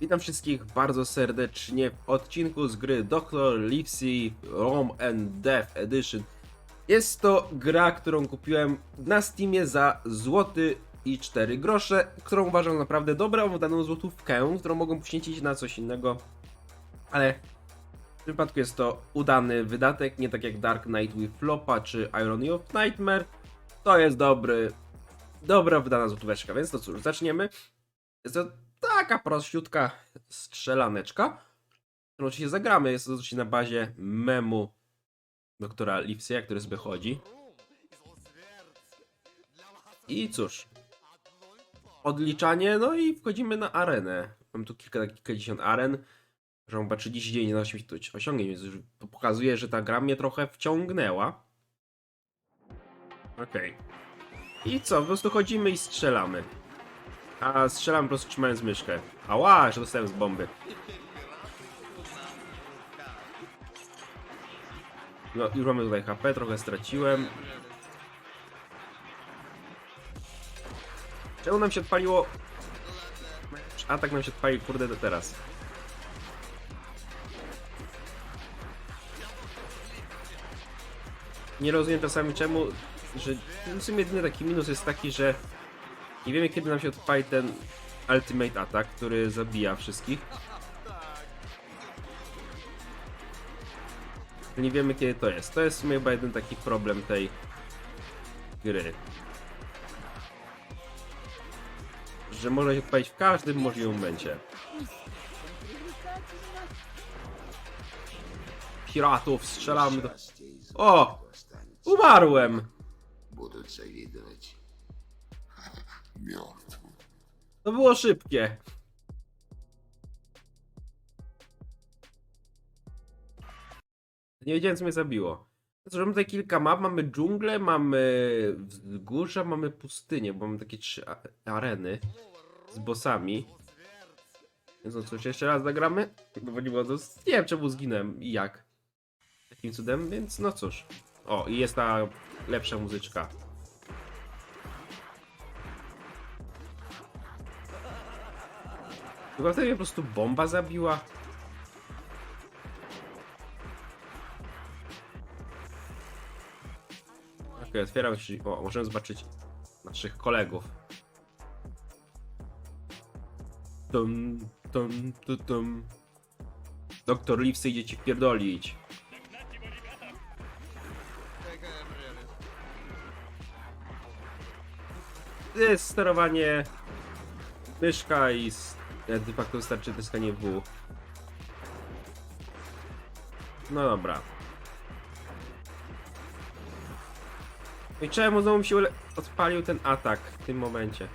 Witam wszystkich bardzo serdecznie w odcinku z gry Dr. Livesey Rome and Death Edition. Jest to gra, którą kupiłem na Steamie za złoty i 4 grosze, którą uważam naprawdę dobrą, wydaną złotówkę, którą mogą poświęcić na coś innego. Ale w tym wypadku jest to udany wydatek, nie tak jak Dark Knight with Flopa czy Irony of Nightmare. To jest dobry, dobra wydana złotóweczka, więc to cóż, zaczniemy. Jest to taka prościutka strzelaneczka, którą oczywiście zagramy. Jest to oczywiście na bazie memu doktora Livseya, który sobie chodzi. I cóż, odliczanie, no i wchodzimy na arenę. Mam tu kilka, kilkadziesiąt aren, że chyba 30 dzień na osiągnięć, osiągnięć, więc już to pokazuje, że ta gra mnie trochę wciągnęła. Okej. I co, po prostu chodzimy i strzelamy. A strzelam po prostu trzymając myszkę. Ała, że dostałem z bomby. No, już mamy tutaj HP, trochę straciłem. Czemu nam się odpaliło? Atak nam się odpalił, kurde, teraz. Nie rozumiem czasami czemu, że w sumie jedyny taki minus jest taki, że nie wiemy kiedy nam się odpali ten ultimate attack, który zabija wszystkich. Nie wiemy kiedy to jest. To jest w sumie chyba jeden taki problem tej gry. Że może się odpalić w każdym możliwym momencie. Piratów strzelamy do... O! Umarłem! Будут завидовать. To było szybkie. Nie wiedziałem, co mnie zabiło. Zrobimy tutaj kilka map. Mamy dżunglę, mamy wzgórza, mamy pustynię, bo mamy takie trzy areny z bossami. Więc no cóż, jeszcze raz zagramy. No bo nie było to... Nie wiem, czemu zginąłem i jak. Takim cudem, więc no cóż. O, i jest ta lepsza muzyczka. Chyba wtedy mnie po prostu bomba zabiła. Okej, otwieram się. O, możemy zobaczyć naszych kolegów. Tum, tum, tum, tum. Doktor Livsey idzie ci wpierdolić. Jest sterowanie myszka i de facto wystarczy naciskanie W. No dobra. No I czemu znowu mi się odpalił ten atak w tym momencie?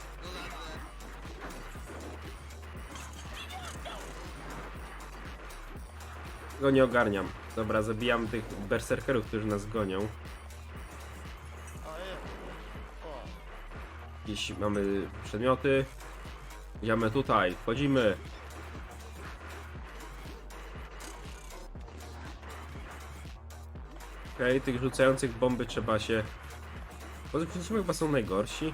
Go nie ogarniam. Dobra, zabijam tych berserkerów, którzy nas gonią. Jeśli mamy przedmioty. Idziemy tutaj, wchodzimy. Okej, tych rzucających bomby trzeba się... Bo ci chyba są najgorsi.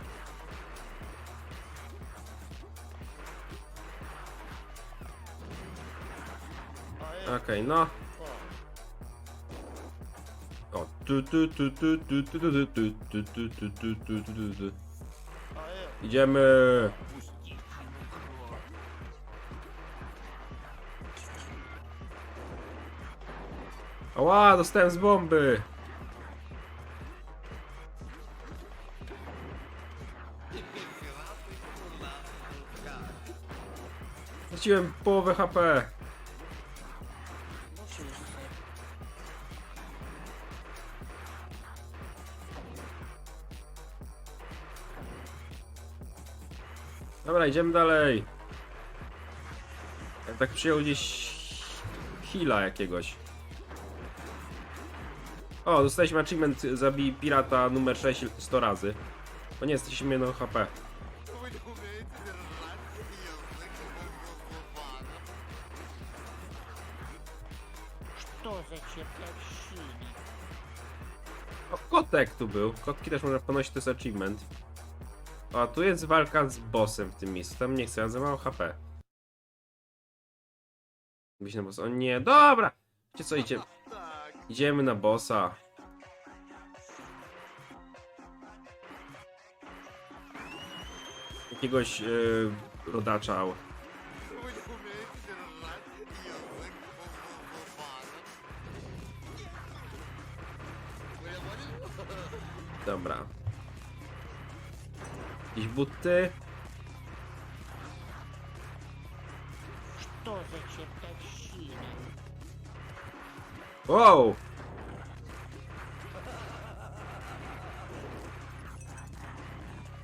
Okej, no. O, tu Ała, dostałem z bomby. Straciłem połowę HP. Dobra, idziemy dalej. Ja tak przyjął gdzieś heala jakiegoś. O, dostaliśmy achievement zabij pirata numer 6 100 razy. O nie, jesteśmy jedno HP. Вы не умеете держать язык Что за чертовщина? O, kotek tu był. Kotki też można ponosić, to jest achievement. O, tu jest walka z bossem w tym miejscu. Tam nie chcę, mam za mało HP. Byś na bossa. O nie, dobra! Wiecie co, idzie, Tak. idziemy na bossa. Jakiegoś yy, rodacza. Вы не умеете держать язык в зубах. Ну я понял? Dobra. Jakieś buty. Что за чертовщина? Wow!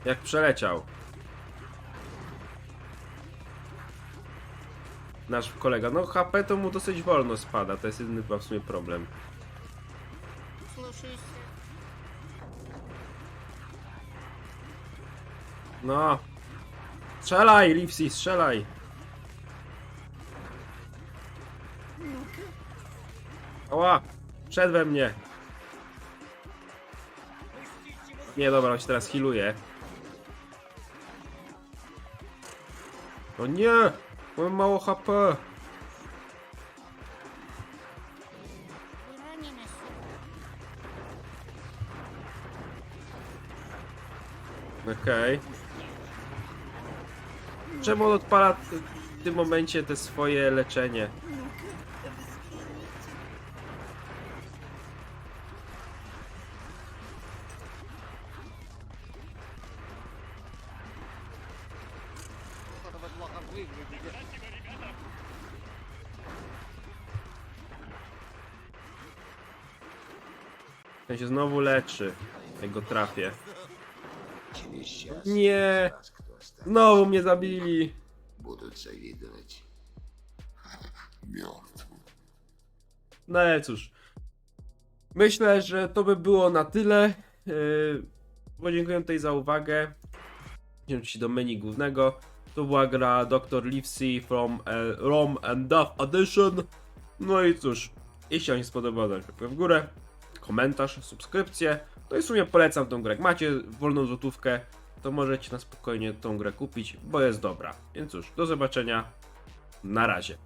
Jak przeleciał. Nasz kolega. No HP to mu dosyć wolno spada. To jest jedyny w sumie problem. No. Strzelaj, Lipsy, strzelaj. Ała! Wszedł we mnie. Nie, dobra, on się teraz healuje. O nie! Mam mało HP. Okej. Czemu on odpala w tym momencie te swoje leczenie? Ten się znowu leczy. Jak go trafię. Через час Nie! нас кто останется, Znowu mnie zabili! будут завидовать. Мертв. No ale cóż. Myślę, że to by było na tyle. Yy, podziękuję tutaj za uwagę. Idziemy ci do menu głównego. To była gra Dr. Livesey from e, Rom and Duff Edition. No i cóż, jeśli Wam się spodobał, dajcie łapkę w górę, komentarz, subskrypcję. No i w sumie polecam tą grę. Jak macie wolną złotówkę, to możecie na spokojnie tą grę kupić, bo jest dobra. Więc cóż, do zobaczenia. Na razie.